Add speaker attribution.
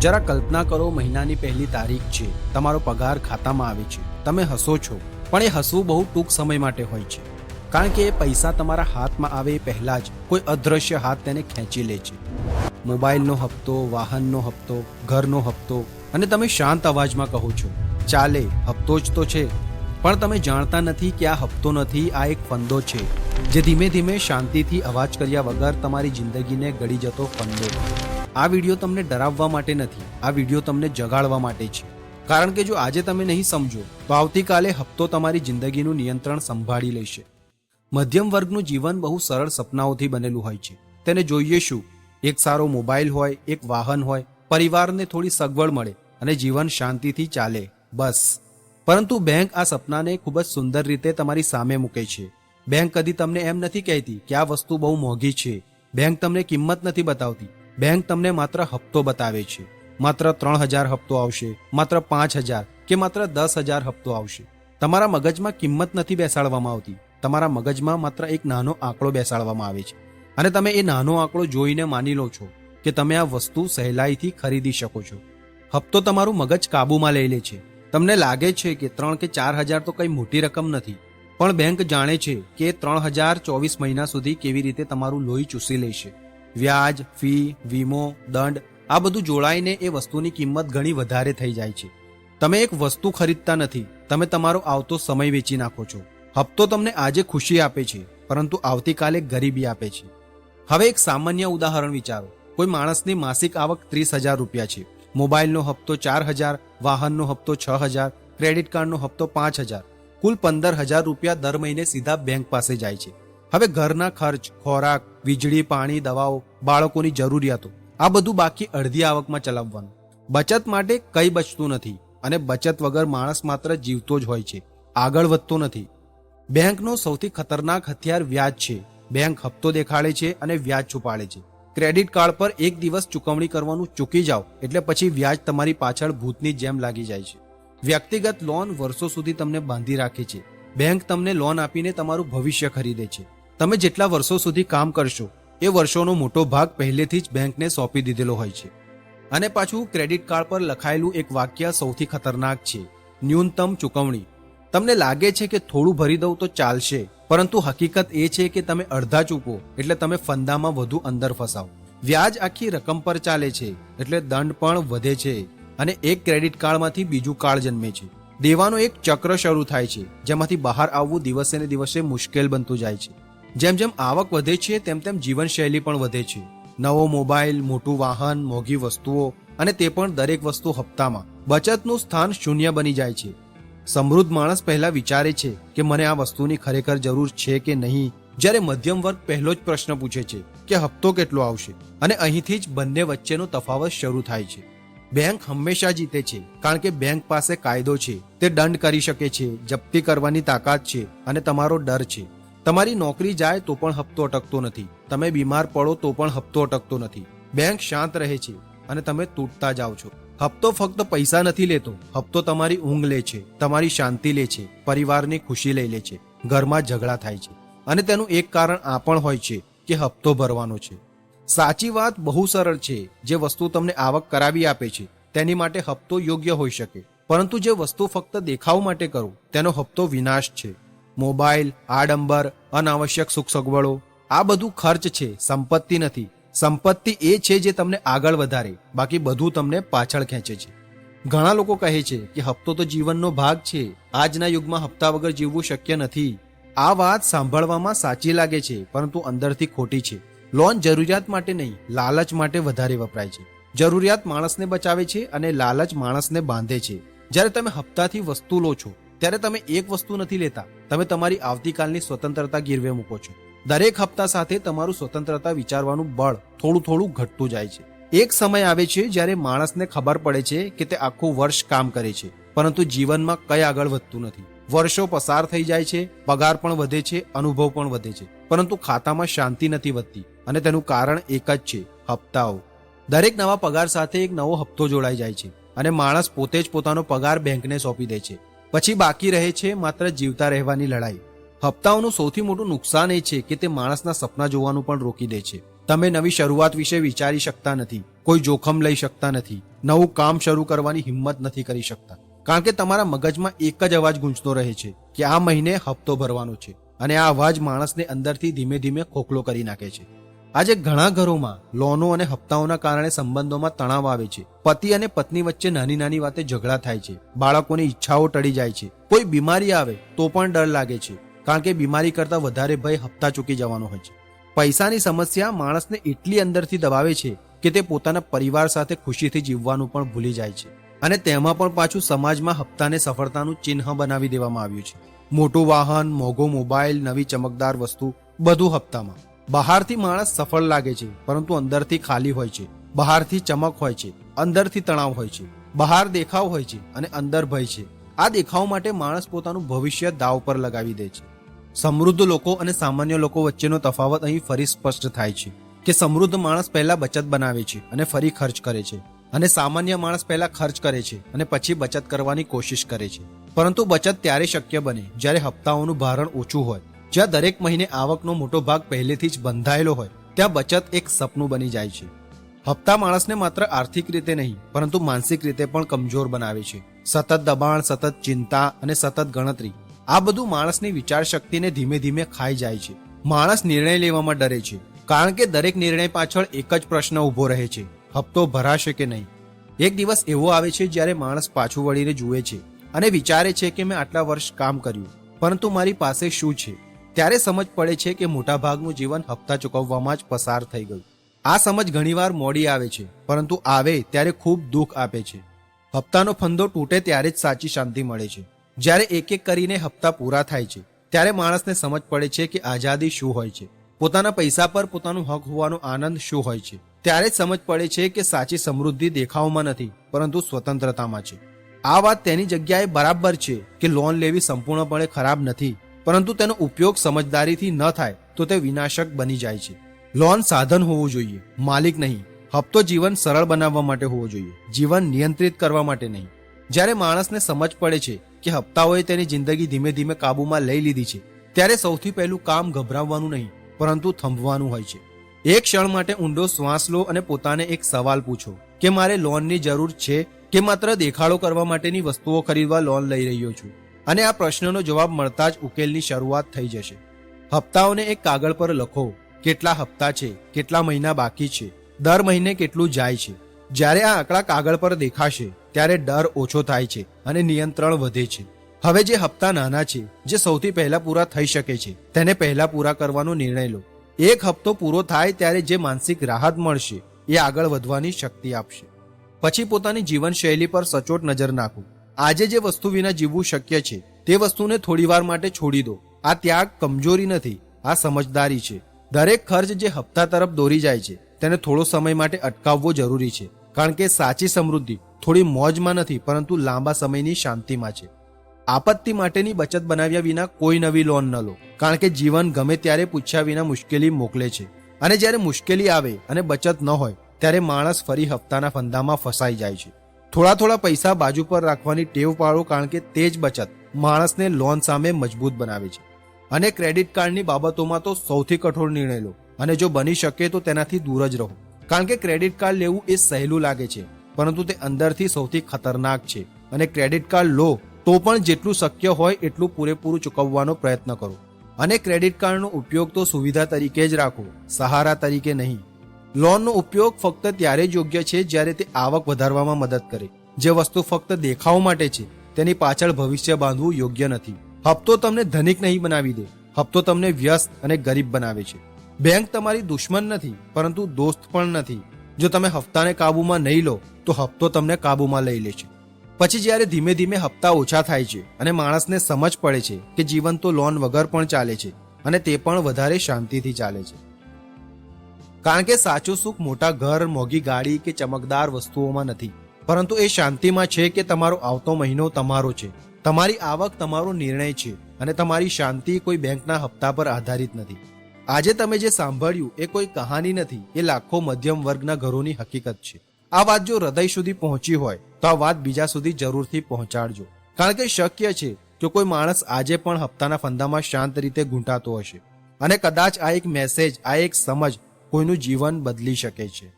Speaker 1: જરા કલ્પના કરો મહિનાની પહેલી તારીખ છે. તમારો પગાર ખાતામાં આવે છે. તમે હસો છો. પણ એ હસવું બહુ ટૂંક સમય માટે હોય છે. કારણ કે એ પૈસા તમારા હાથમાં આવે એ પહેલા જ કોઈ અદ્રશ્ય હાથ તેને ખેંચી લે છે. મોબાઈલનો હપ્તો, વાહનનો હપ્તો, ઘરનો હપ્તો અને તમે શાંત અવાજમાં કહો છો, ચાલે, હપ્તો જ તો છે. પણ તમે જાણતા નથી કે આ હપ્તો નથી, આ એક ફંદો છે, જે ધીમે ધીમે શાંતિથી અવાજ કર્યા વગર તમારી જિંદગીને ગળી જતો ફંદો. આ વીડિયો તમને ડરાવવા માટે નથી, આ વીડિયો તમને જગાડવા માટે છે. કારણ કે જો આજે તમે નહીં સમજો, તો આવતીકાલે હપ્તો તમારી જિંદગીનું નિયંત્રણ સંભાળી લેશે. મધ્યમ વર્ગનું જીવન બહુ સરળ સપનાઓથી બનેલું હોય છે. તેને જોઈએ શું? એક સારો મોબાઈલ હોય, એક વાહન હોય, પરિવારને થોડી સગવડ મળે અને જીવન શાંતિથી ચાલે, બસ. પરંતુ બેંક આ સપનાને ખૂબ જ સુંદર રીતે તમારી સામે મૂકે છે. બેંક કદી તમને એમ નથી કહેતી કે આ વસ્તુ બહુ મોંઘી છે. બેંક તમને કિંમત નથી બતાવતી. બેંક તમને માત્ર હપ્તો બતાવે છે. માત્ર ત્રણ હજાર હપ્તો આવશે, માત્ર પાંચ હજાર કે માત્ર દસ હજાર હપ્તો આવશે. તમારા મગજમાં કિંમત નથી બેસાડવામાં આવતી. તમારા મગજમાં માત્ર એક નાનો આંકડો બેસાડવામાં આવે છે. અને તમે એ નાનો આંકડો જોઈને માની લો છો કે તમે આ વસ્તુ સહેલાઈથી ખરીદી શકો છો. હપ્તો તમારું મગજ કાબૂમાં લઈ લે છે. તમને લાગે છે કે ત્રણ કે ચાર હજાર તો કઈ મોટી રકમ નથી. પણ બેંક જાણે છે કે ત્રણ હજાર ચોવીસ મહિના સુધી કેવી રીતે તમારું લોહી ચૂસી લેશે. વ્યાજ, ફી, વીમો, દંડ, આ બધું જોડાઈને એ વસ્તુની કિંમત ઘણી વધારે થઈ જાય છે. તમે એક વસ્તુ ખરીદતા નથી, તમે તમારો આવતો સમય વેચી નાખો છો. હપ્તો તમને આજે ખુશી આપે છે, પરંતુ આવતીકાલે ગરીબી આપે છે. હવે એક સામાન્ય ઉદાહરણ વિચારો. કોઈ માણસની માસિક આવક ત્રીસ હજાર રૂપિયા છે. મોબાઈલનો હપ્તો ચાર હજાર, વાહનનો હપ્તો છ હજાર, ક્રેડિટ કાર્ડનો હપ્તો પાંચ હજાર. કુલ પંદર હજાર રૂપિયા દર મહિને સીધા બેંક પાસે જાય છે. હવે ઘરના ખર્ચ, ખોરાક, વીજળી, પાણી, દવાઓ, બાળકોની જરૂરિયાતો, આ બધું બાકી અડધી આવકમાં ચલાવવાનું. બચત માટે કઈ બચતું નથી અને બચત વગર માણસ માત્ર જીવતો જ હોય છે. આગળ વધતો નથી. બેંકનો સૌથી ખતરનાક હથિયાર વ્યાજ છે. બેંક હપ્તો દેખાડે છે અને વ્યાજ છુપાડે છે. ક્રેડિટ કાર્ડ પર એક દિવસ ચૂકવણી કરવાનું ચૂકી જાઓ એટલે પછી વ્યાજ તમારી પાછળ ભૂતની જેમ લાગી જાય છે. વ્યક્તિગત લોન વર્ષો સુધી તમને બાંધી રાખે છે. બેંક તમને લોન આપીને તમારું ભવિષ્ય ખરીદે છે. તમે જેટલા વર્ષો સુધી કામ કરશો, એ વર્ષોનો મોટો ભાગ પહેલેથી જ બેંકને સોંપી દીધેલો હોય છે. અને પાછું ક્રેડિટ કાર્ડ પર લખાયેલું એક વાક્ય સૌથી ખતરનાક છે, ન્યૂનતમ ચૂકવણી. તમને લાગે છે કે થોડું ભરી દઉં તો ચાલશે, પરંતુ હકીકત એ છે કે તમે અડધા ચૂકો, એટલે તમે ફંદામાં વધુ અંદર ફસાવો. વ્યાજ આખી રકમ પર ચાલે છે, એટલે દંડ પણ વધે છે, અને એક ક્રેડિટ કાર્ડમાંથી બીજું કાર્ડ જન્મે છે. દેવાનો એક ચક્ર શરૂ થાય છે, જેમાંથી બહાર આવવું દિવસે ને દિવસે મુશ્કેલ બનતું જાય છે. જેમ જેમ આવક વધે છે, તેમ તેમ જીવનશૈલી પણ વધે છે. નવો મોબાઈલ, મોટું વાહન, મોંઘી વસ્તુઓ અને તે પણ દરેક વસ્તુ હપ્તામાં બચતનું સ્થાન શૂન્ય બની જાય છે. સમૃદ્ધ માણસ પહેલા વિચારે છે કે મને આ વસ્તુની ખરેખર જરૂર છે કે નહીં, જ્યારે મધ્યમ વર્ગ પહેલો જ પ્રશ્ન પૂછે છે કે હપ્તો કેટલો આવશે? અને અહીંથી જ બંને વચ્ચેનો તફાવત શરૂ થાય છે. બેંક હંમેશા જીતે છે, કારણ કે બેંક પાસે કાયદો છે, તે દંડ કરી શકે છે, જપ્તી કરવાની તાકાત છે અને તમારો ડર છે. તમારી નોકરી જાય તો પણ હપ્તો અટકતો નથી. તમે બીમાર પડો તો પણ હપ્તો અટકતો નથી. બેંક શાંત રહે છે અને તમે તૂટતા જાઓ છો. હપ્તો ફક્ત પૈસા નથી લેતો, હપ્તો તમારી ઊંઘ લે છે, તમારી શાંતિ લે છે, પરિવારની ખુશી લઈ લે છે, ઘરમાં ઝઘડા થાય છે. અને તેનું એક કારણ આ પણ હોય છે કે હપ્તો ભરવાનો છે. સાચી વાત બહુ સરળ છે, જે વસ્તુ તમને આવક કરાવી આપે છે, તેની માટે હપ્તો યોગ્ય હોઈ શકે. પરંતુ જે વસ્તુ ફક્ત દેખાવ માટે કરો, તેનો હપ્તો વિનાશ છે. મોબાઈલ, આડંબર, અનાવશ્યક સુખ સગવડો. આ બધું ખર્ચ છે, સંપત્તિ નથી. સંપત્તિ એ છે જે તમને આગળ વધારે, બાકી બધું તમને પાછળ ખેંચે છે. ઘણા લોકો કહે છે કે હપ્તો તો જીવનનો ભાગ છે, આજના યુગમાં હપ્તા વગર જીવવું શક્ય નથી. આ વાત સાંભળવામાં સાચી લાગે છે, પરંતુ અંદરથી ખોટી છે. લોન જરૂરિયાત માટે નહીં, લાલચ માટે વધારે વપરાય છે. જરૂરિયાત માણસને બચાવે છે અને લાલચ માણસને બાંધે છે. જ્યારે તમે હપ્તાથી વસ્તુ લો છો, ત્યારે તમે એક વસ્તુ નથી લેતા. તમે તમારી આવતીકાલની સ્વતંત્રતા ગીરવે મૂકો છો. દરેક હપ્તા સાથે તમારું સ્વતંત્રતા વિચારવાનું બળ થોડું થોડું ઘટતું જાય છે. એક સમય આવે છે જ્યારે માણસને ખબર પડે છે કે તે આખું વર્ષ કામ કરે છે, પરંતુ જીવનમાં કઈ આગળ વધતું નથી. વર્ષો પસાર થઈ જાય છે, પગાર પણ વધે છે, અનુભવ પણ વધે છે, પરંતુ ખાતામાં શાંતિ નથી વધતી અને તેનું કારણ એક જ છે, હપ્તાઓ. દરેક નવા પગાર સાથે એક નવો હપ્તો જોડાઈ જાય છે અને માણસ પોતે જ પોતાનો પગાર બેંકને સોંપી દે છે. પછી બાકી રહે છે માત્ર જીવતા રહેવાની લડાઈ. હપ્તાઓનું સૌથી મોટું નુકસાન એ છે કે તે માણસના સપના જોવાનું પણ રોકી દે છે. તમે નવી શરૂઆત વિશે વિચારી શકતા નથી, કોઈ જોખમ લઈ શકતા નથી, નવું કામ શરૂ કરવાની હિંમત નથી કરી શકતા. કારણ કે તમારા મગજમાં એક જ અવાજ ગૂંજતો રહે છે કે આ મહિને હપ્તો ભરવાનો છે અને આ અવાજ માણસને અંદરથી ધીમે ધીમે ખોખલો કરી નાખે છે. આજે ઘણા ઘરોમાં લોનો અને હપ્તાઓના કારણે સંબંધોમાં તણાવ આવે છે. પતિ અને પત્ની વચ્ચે નાની નાની વાતે ઝઘડા થાય છે. બાળકોની ઈચ્છાઓ ટળી જાય છે. કોઈ બીમારી આવે તો પણ ડર લાગે છે. કારણ કે બીમારી કરતા વધારે ભય હપ્તા ચૂકી જવાનો હોય છે. પૈસાની સમસ્યા માણસને એટલી અંદરથી દબાવે છે કે તે પોતાના પરિવાર સાથે ખુશીથી જીવવાનું પણ ભૂલી જાય છે. અને તેમાં પણ પાછું સમાજમાં હપ્તાને સફળતાનું ચિહ્ન બનાવી દેવામાં આવ્યું છે. મોટું વાહન, મોઘો મોબાઈલ, નવી ચમકદાર વસ્તુ, બધું હપ્તામાં. બહારથી માણસ સફળ લાગે છે, પરંતુ અંદરથી ખાલી હોય છે. બહારથી ચમક હોય છે, અંદરથી તણાવ હોય છે. બહાર દેખાવ હોય છે અને અંદર ભય છે. આ દેખાવ માટે માણસ પોતાનું ભવિષ્ય દાવ પર લગાવી દે છે. સમૃદ્ધ લોકો અને સામાન્ય લોકો વચ્ચેનો તફાવત અહીં ફરી સ્પષ્ટ થાય છે કે સમૃદ્ધ માણસ પહેલા બચત બનાવે છે અને ફરી ખર્ચ કરે છે અને સામાન્ય માણસ પહેલા ખર્ચ કરે છે અને પછી બચત કરવાની કોશિશ કરે છે. પરંતુ બચત ત્યારે શક્ય બને જ્યારે હપ્તાઓનું ભારણ ઓછું હોય. જ્યાં દરેક મહિને આવકનો મોટો ભાગ પહેલેથી જ બંધાયેલો હોય, ત્યાં બચત એક સપનું બની જાય છે. હપ્તા માણસને માત્ર આર્થિક રીતે નહીં, પરંતુ માનસિક રીતે પણ કમજોર બનાવે છે. સતત દબાણ, સતત ચિંતા અને સતત ગણતરી, આ બધું માણસની વિચાર શક્તિને ધીમે ધીમે ખાઈ જાય છે. માણસ નિર્ણય લેવામાં ડરે છે, કારણ કે દરેક નિર્ણય પાછળ એક જ પ્રશ્ન ઊભો રહે છે, હપ્તો ભરાશે કે નહીં? એક દિવસ એવો આવે છે જ્યારે માણસ પાછું વળીને જુએ છે અને વિચારે છે કે મેં આટલા વર્ષ કામ કર્યું, પરંતુ મારી પાસે શું છે? ત્યારે સમજ પડે છે કે મોટાભાગનું જીવન હપ્તા ચૂકવવામાં જ પસાર થઈ ગયું. આ સમજ ઘણીવાર મોડી આવે છે, પરંતુ આવે ત્યારે ખૂબ દુઃખ આપે છે. હપ્તાનો ફંદો તૂટે ત્યારે જ સાચી શાંતિ મળે છે. જ્યારે એક એક કરીને હપ્તા પૂરા થાય છે, ત્યારે માણસને સમજ પડે છે કે આઝાદી શું હોય છે. પોતાના પૈસા પર પોતાનું હક હોવાનો આનંદ શું હોય છે. ત્યારે જ સમજ પડે છે કે સાચી સમૃદ્ધિ દેખાવમાં નથી, પરંતુ સ્વતંત્રતામાં છે. આ વાત તેની જગ્યાએ બરાબર છે કે લોન લેવી સંપૂર્ણપણે ખરાબ નથી પરંતુ તેનો ઉપયોગ સમજદારીથી ન થાય તો તે વિનાશક બની જાય છે. લોન સાધન હોવું જોઈએ, માલિક નહીં, હપ્તો જીવન સરળ બનાવવા માટે હોવો જોઈએ, જીવન નિયંત્રિત કરવા માટે નહીં. જ્યારે માણસને સમજ પડે છે કે હપ્તાઓએ તેની જિંદગી ધીમે ધીમે કાબૂમાં લઈ લીધી છે, ત્યારે સૌથી પહેલું કામ ગભરાવવાનું નહીં, પરંતુ થંભવાનું હોય છે. એક ક્ષણ માટે ઊંડો શ્વાસ લો અને પોતાને એક સવાલ પૂછો, કે મારે લોનની જરૂર છે કે માત્ર દેખાડો કરવા માટેની વસ્તુઓ ખરીદવા લોન લઈ રહ્યો છું? અને આ પ્રશ્નનો જવાબ મળતા જ ઉકેલની શરૂઆત થઈ જશે. હપ્તાઓને એક કાગળ પર લખો, કેટલા હપ્તા છે, કેટલા મહિના બાકી છે, દર મહિને કેટલું જાય છે. જ્યારે આ આંકડા કાગળ પર દેખાશે, ત્યારે ડર ઓછો થાય છે અને નિયંત્રણ વધે છે. હવે જે હપ્તા નાના છે, જે સૌથી પહેલા પૂરા થઈ શકે છે, તેને પહેલા પૂરા કરવાનો નિર્ણય લો. એક હપ્તો પૂરો થાય ત્યારે જે માનસિક રાહત મળશે, એ આગળ વધવાની શક્તિ આપશે. પછી પોતાની જીવનશૈલી પર સચોટ નજર નાખો. આજે જે વસ્તુ વિના જીવવું શક્ય છે, તે વસ્તુને થોડીવાર માટે છોડી દો. આ ત્યાગ કમજોરી નથી, આ સમજદારી છે. દરેક ખર્ચ જે હપ્તા તરફ દોરી જાય છે, તેને થોડો સમય માટે અટકાવવો જરૂરી છે. કારણ કે સાચી સમૃદ્ધિ થોડી મોજમાં નથી, પરંતુ લાંબા સમયની શાંતિમાં છે. આપત્તિ માટેની બચત બનાવ્યા વિના કોઈ નવી લોન ન લો. કારણ કે જીવન ગમે ત્યારે પૂછ્યા વિના મુશ્કેલી મોકલે છે. અને જ્યારે મુશ્કેલી આવે અને બચત ન હોય, ત્યારે માણસ ફરી હપ્તાના ફંદામાં ફસાઈ જાય છે. થોડા થોડા પૈસા બાજુ પર રાખવાની ટેવ પાડો કારણ કે તે જ બચત માણસને લોન સામે મજબૂત બનાવે છે. અને ક્રેડિટ કાર્ડની બાબતોમાં તો સૌથી કઠોર નિર્ણય લો અને જો બની શકે તો તેનાથી દૂર જ રહો. કારણ કે ક્રેડિટ કાર્ડ લેવું એ સહેલું લાગે છે, પરંતુ તે અંદરથી સૌથી ખતરનાક છે. અને ક્રેડિટ કાર્ડ લો તો પણ જેટલું શક્ય હોય એટલું પૂરેપૂરું ચૂકવવાનો પ્રયત્ન કરો. અને ક્રેડિટ કાર્ડનો ઉપયોગ તો સુવિધા તરીકે જ રાખો, સહારા તરીકે નહીં. લોનનો ઉપયોગ ફક્ત ત્યારે જ યોગ્ય છે જ્યારે તે આવક વધારવામાં મદદ કરે. જે વસ્તુ ફક્ત દેખાવ માટે છે, તેની પાછળ ભવિષ્ય બાંધવું યોગ્ય નથી. હપ્તો તમને ધનિક નહીં બનાવી દે. હપ્તો તમને વ્યસ્ત અને ગરીબ બનાવે છે. બેંક તમારી દુશ્મન નથી, પરંતુ દોસ્ત પણ નથી. જો તમે હપ્તાને કાબૂમાં નહીં લો, તો હપ્તો તમને કાબૂમાં લઈ લે છે. પછી જ્યારે ધીમે ધીમે હપ્તા ઓછા થાય છે અને માણસને સમજ પડે છે કે જીવન તો લોન વગર પણ ચાલે છે અને તે પણ વધારે શાંતિથી ચાલે છે. કારણ કે સાચું સુખ મોટા ઘર, મોંઘી ગાડી કે ચમકદાર વસ્તુઓમાં નથી. પરંતુ એ શાંતિમાં છે કે તમારો આવતો મહિનો તમારો છે. તમારી આવક, તમારો નિર્ણય છે અને તમારી શાંતિ કોઈ બેંકના હપ્તા પર આધારિત નથી. આજે તમે જે સાંભળ્યું એ કોઈ કહાની નથી, એ લાખો મધ્યમ વર્ગના ઘરોની હકીકત છે. આ વાત જો હૃદય સુધી પહોંચી હોય, તો આ વાત બીજા સુધી જરૂરથી પહોંચાડજો. કારણ કે શક્ય છે કે કોઈ માણસ આજે પણ હપ્તાના ફંદામાં શાંત રીતે ઘૂંટાતો હશે. અને કદાચ આ એક મેસેજ આ એક સમજ કોઈનું જીવન બદલી શકે છે.